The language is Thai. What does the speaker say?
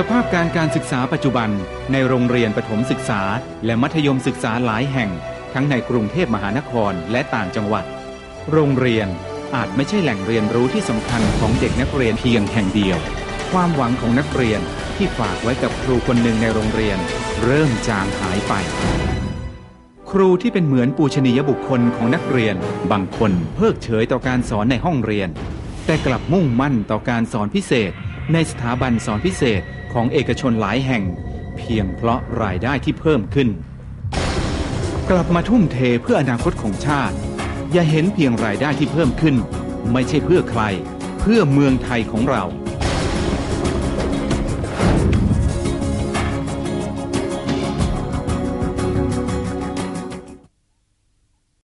สภาพการการศึกษาปัจจุบันในโรงเรียนประถมศึกษา และมัธยมศึกษาหลายแห่ง ทั้งในกรุงเทพมหานครและต่างจังหวัด โรงเรียนอาจไม่ใช่แหล่งเรียนรู้ที่สำคัญของเด็กนักเรียนเพียงแห่งเดียว ความหวังของนักเรียนที่ฝากไว้กับครูคนหนึ่งในโรงเรียน เริ่มจางหายไป ครูที่เป็นเหมือนปูชนียบุคคลของนักเรียน บางคนเพิกเฉยต่อการสอนในห้องเรียน แต่กลับมุ่งมั่นต่อการสอนพิเศษ ในสถาบันสอนพิเศษ ของเอกชนหลายแห่ง เพียงเพราะรายได้ที่เพิ่มขึ้น กลับมาทุ่มเทเพื่ออนาคตของชาติ อย่าเห็นเพียงรายได้ที่เพิ่มขึ้น ไม่ใช่เพื่อใคร เพื่อเมืองไทยของเรา